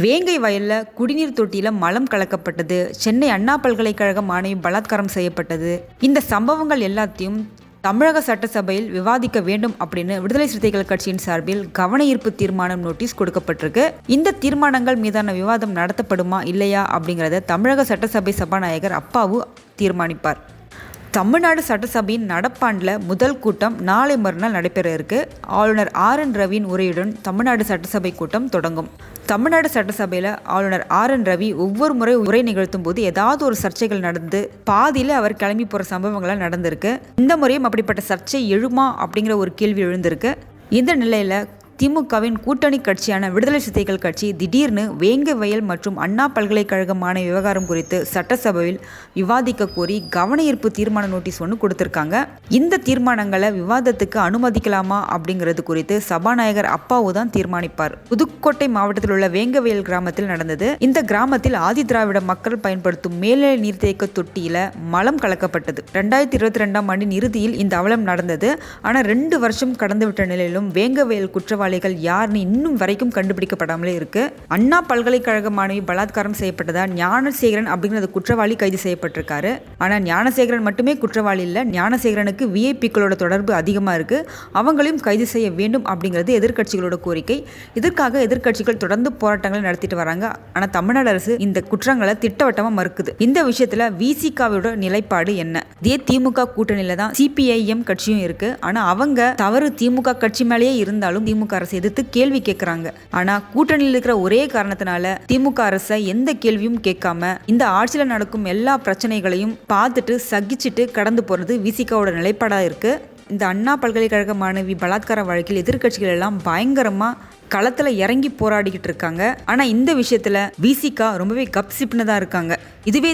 வேங்கை வயலில் குடிநீர் தொட்டியில் மலம் கலக்கப்பட்டது. சென்னை அண்ணா பல்கலைக்கழக மாணவி பலாத்காரம் செய்யப்பட்டது. இந்த சம்பவங்கள் எல்லாத்தையும் தமிழக சட்டசபையில் விவாதிக்க வேண்டும் அப்படின்னு விடுதலை சிறுத்தைகள் கட்சியின் சார்பில் கவன ஈர்ப்பு தீர்மானம் நோட்டீஸ் கொடுக்கப்பட்டிருக்கு. இந்த தீர்மானங்கள் மீதான விவாதம் நடத்தப்படுமா இல்லையா அப்படிங்கிறத தமிழக சட்டசபை சபாநாயகர் அப்பாவு தீர்மானிப்பார். தமிழ்நாடு சட்டசபையின் நடப்பாண்டில் முதல் கூட்டம் நாளை மறுநாள் நடைபெற இருக்கு. ஆளுநர் ஆர் என் ரவியின் உரையுடன் தமிழ்நாடு சட்டசபை கூட்டம் தொடங்கும். தமிழ்நாடு சட்டசபையில் ஆளுநர் ஆர் என் ரவி ஒவ்வொரு முறை உரை நிகழ்த்தும் போது ஏதாவது ஒரு சர்ச்சைகள் நடந்து பாதியில் அவர் கிளம்பி போகிற சம்பவங்கள்லாம் நடந்திருக்கு. இந்த முறையும் அப்படிப்பட்ட சர்ச்சை எழுமா அப்படிங்கிற ஒரு கேள்வி எழுந்திருக்கு. இந்த நிலையில் திமுகவின் கூட்டணி கட்சியான விடுதலை சிறுத்தைகள் கட்சி திடீர்னு வேங்க வயல் மற்றும் அண்ணா பல்கலைக்கழகமான விவகாரம் குறித்து சட்டசபையில் விவாதிக்க கோரி கவன ஈர்ப்பு தீர்மான நோட்டீஸ் ஒன்று கொடுத்துருக்காங்க. இந்த தீர்மானங்களை விவாதத்துக்கு அனுமதிக்கலாமா அப்படிங்கிறது குறித்து சபாநாயகர் அப்பாவு தான் தீர்மானிப்பார். புதுக்கோட்டை மாவட்டத்தில் உள்ள வேங்கவயல் கிராமத்தில் நடந்தது. இந்த கிராமத்தில் ஆதி திராவிட மக்கள் பயன்படுத்தும் மேல்நிலை நீர்த்தேக்க தொட்டியில மலம் கலக்கப்பட்டது. ரெண்டாயிரத்தி இருபத்தி ரெண்டாம் ஆண்டின் இறுதியில் இந்த அவலம் நடந்தது. ஆனால் ரெண்டு வருஷம் கடந்துவிட்ட நிலையிலும் வேங்கவயல் குற்றவாளி குற்றவாளிகள் யாருன்னு இன்னும் வரைக்கும் கண்டுபிடிக்கப்படாமலே இருக்கு. அண்ணா பல்கலைக்கழக மாணவி பலாத்காரம் செய்யப்பட்டதா? ஞானசேகரன் அப்படிங்கிறது குற்றவாளி கைது செய்யப்பட்டிருக்காரு. ஆனால் ஞானசேகரன் மட்டுமே குற்றவாளி இல்லை ஞானசேகரனுக்கு விஐபிக்களோட தொடர்பு அதிகமாக இருக்கு. அவங்களையும் கைது செய்ய வேண்டும் அப்படிங்கிறது எதிர்கட்சிகளோட கோரிக்கை. இதற்காக எதிர்க்கட்சிகள் தொடர்ந்து போராட்டங்களை நடத்திட்டு வராங்க. ஆனால் தமிழ்நாடு அரசு இந்த குற்றங்களை திட்டவட்டமாக மறுக்குது. இந்த விஷயத்தில் விசிகாவோட நிலைப்பாடு என்ன? இதே திமுக கூட்டணியில தான் சிபிஐஎம் கட்சியும் இருக்கு. ஆனால் அவங்க தவறு திமுக கட்சி மேலேயே இருந்தாலும் திமுக அரசு எதிர்த்து கேள்வி கேட்குறாங்க ஆனா கூட்டணியில் இருக்கிற ஒரே காரணத்தினால திமுக அரசை எந்த கேள்வியும் கேட்காம இந்த ஆட்சியில் நடக்கும் எல்லா பிரச்சனைகளையும் பார்த்துட்டு சகிச்சுட்டு கடந்து போறது விசிகாவோட நிலைப்பாடா இருக்கு. இந்த அண்ணா பல்கலைக்கழக மாணவி பலாத்கார வழக்கில் எதிர்க்கட்சிகள் எல்லாம் பயங்கரமா களத்தில் இறங்கி போராடிக்கிட்டு இருக்காங்க. ஆனால் இந்த விஷயத்தில் விசிகா ரொம்பவே கப்சிப்னு தான் இருக்காங்க. இதுவே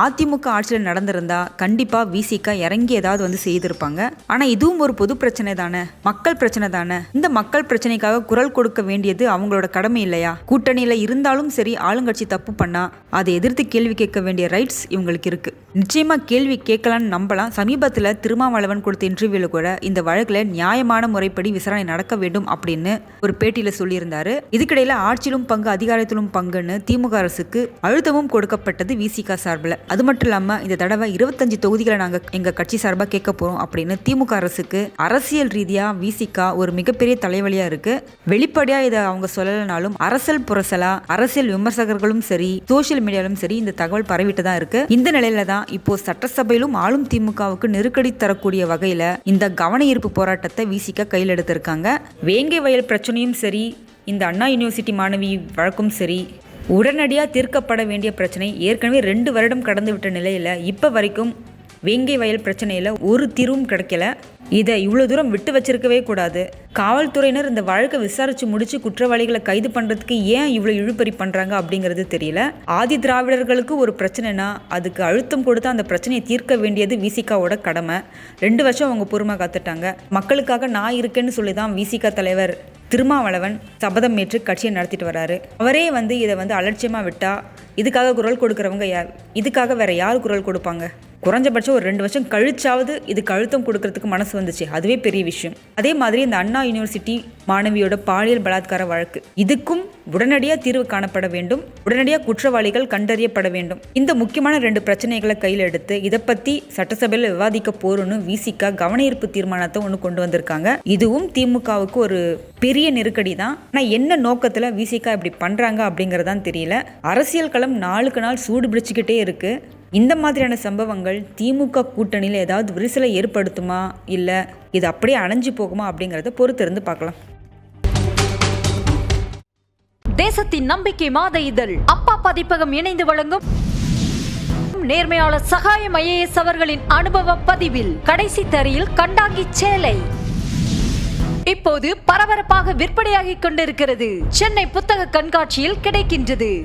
அதிமுக ஆட்சியில் நடந்திருந்தா கண்டிப்பாக விசிகா இறங்கி ஏதாவது வந்து செய்திருப்பாங்க. ஆனால் இதுவும் ஒரு பொது பிரச்சனை தானே? மக்கள் பிரச்சனை தானே? இந்த மக்கள் பிரச்சனைக்காக குரல் கொடுக்க வேண்டியது அவங்களோட கடமை இல்லையா? கூட்டணியில் இருந்தாலும் சரி ஆளுங்கட்சி தப்பு பண்ணா அதை எதிர்த்து கேள்வி கேட்க வேண்டிய ரைட்ஸ் இவங்களுக்கு இருக்கு. நிச்சயமா கேள்வி கேட்கலான்னு நம்பலாம். சமீபத்தில் திருமாவளவன் கொடுத்த இன்டர்வியூல கூட இந்த வழக்கில் நியாயமான முறைப்படி விசாரணை நடக்க வேண்டும் அப்படின்னு ஒரு பேட்டியில் சொல்லியிருந்தாரு. இதுக்கிடையில் ஆட்சியிலும் பங்கு அதிகாரத்திலும் பங்குன்னு திமுக அரசுக்கு அழுத்தமும் கொடுக்கப்பட்டது விசிகா சார்பில். அது மட்டும் இல்லாமல் இந்த தடவை இருபத்தஞ்சு தொகுதிகளை நாங்கள் எங்கள் கட்சி சார்பாக கேட்க போகிறோம் அப்படின்னு திமுக அரசுக்கு அரசியல் ரீதியாக விசிகா ஒரு மிகப்பெரிய தலைவலியாக இருக்கு. வெளிப்படையாக இதை அவங்க சொல்லலைனாலும் அரசியல் புரசலா அரசியல் விமர்சகர்களும் சரி சோசியல் மீடியாலும் சரி இந்த தகவல் பரவிட்டு தான் இருக்கு. இந்த நிலையில தான் இப்போ சட்டசபையிலும் ஆளும் திமுகவுக்கு நெருக்கடி தரக்கூடிய வகையில் இந்த கவன ஈர்ப்பு போராட்டத்தை விசிகா கையில் எடுத்திருக்காங்க. வேங்கை வயல் பிரச்சனையும் சரி இந்த அண்ணா யூனிவர்சிட்டி மாணவி வழக்கும் சரி உடனடியாக தீர்க்கப்பட வேண்டிய பிரச்சனை ஏற்கனவே ரெண்டு வருடம் கடந்து விட்ட நிலையில் இப்போ வரைக்கும் வேங்கை வயல் பிரச்சனையில் ஒரு தீர்வும் கிடைக்கல. இதை இவ்வளோ தூரம் விட்டு வச்சிருக்கவே கூடாது. காவல்துறையினர் இந்த வழக்கை விசாரித்து முடித்து குற்றவாளிகளை கைது பண்ணுறதுக்கு ஏன் இவ்வளோ இழுபறி பண்ணுறாங்க அப்படிங்கிறது தெரியல. ஆதி திராவிடர்களுக்கு ஒரு பிரச்சனைனா அதுக்கு அழுத்தம் கொடுத்து அந்த பிரச்சனையை தீர்க்க வேண்டியது விசிகாவோட கடமை. ரெண்டு வருஷம் அவங்க பொறுமை காத்துட்டாங்க. மக்களுக்காக நான் இருக்கேன்னு சொல்லி தான் விசிகா தலைவர் திருமாவளவன் சபதம் ஏற்று கட்சியை நடத்திட்டு வராரு. அவரே வந்து இதை வந்து அலட்சியமாக விட்டா இதுக்காக குரல் கொடுக்குறவங்க யார்? இதுக்காக வேற யார் குரல் கொடுப்பாங்க? குறைஞ்சபட்சம் ஒரு ரெண்டு வருஷம் கழிச்சாவது இது கழுத்தம் கொடுக்கறதுக்கு மனசு வந்துச்சு. அதுவே பெரிய விஷயம். அதே மாதிரி இந்த அண்ணா யூனிவர்சிட்டி மாணவியோட பாலியல் பலாத்கார வழக்கு. இதுக்கும் உடனடியாக தீர்வு காணப்பட வேண்டும். உடனடியாக குற்றவாளிகள் கண்டறியப்பட வேண்டும். இந்த முக்கியமான ரெண்டு பிரச்சனைகளை கையில் எடுத்து இதை பற்றி சட்டசபையில் விவாதிக்க போறோம்னு விசிகா கவனயீர்ப்பு தீர்மானத்தை ஒன்று கொண்டு வந்திருக்காங்க. இதுவும் திமுகவுக்கு ஒரு பெரிய நெருக்கடி தான். ஆனால் என்ன நோக்கத்தில் விசிகா இப்படி பண்ணுறாங்க அப்படிங்கிறதான் தெரியல. அரசியல் களம் நாளுக்கு நாள் சூடு பிடிச்சிக்கிட்டே இருக்குது இந்த மாதிரியான சம்பவங்கள் திமுக கூட்டணியில் ஏதாவது விரிசலை ஏற்படுத்துமா? இல்லை இது அப்படியே அணைஞ்சு போகுமா அப்படிங்கிறத பொறுத்திருந்து பார்க்கலாம். தேசத்தின் நம்பிக்கை மாத இதழ். அப்பா பதிப்பகம் இணைந்து வழங்கும் நேர்மையாளர் சகாயம் ஐஏஎஸ் அவர்களின் அனுபவ பதிவில் கடைசி தரையில் கண்டாங்கி சேலை. இப்போது பரபரப்பாக விற்பனையாகிக் கொண்டிருக்கிறது. சென்னை புத்தக கண்காட்சியில் கிடைக்கின்றது.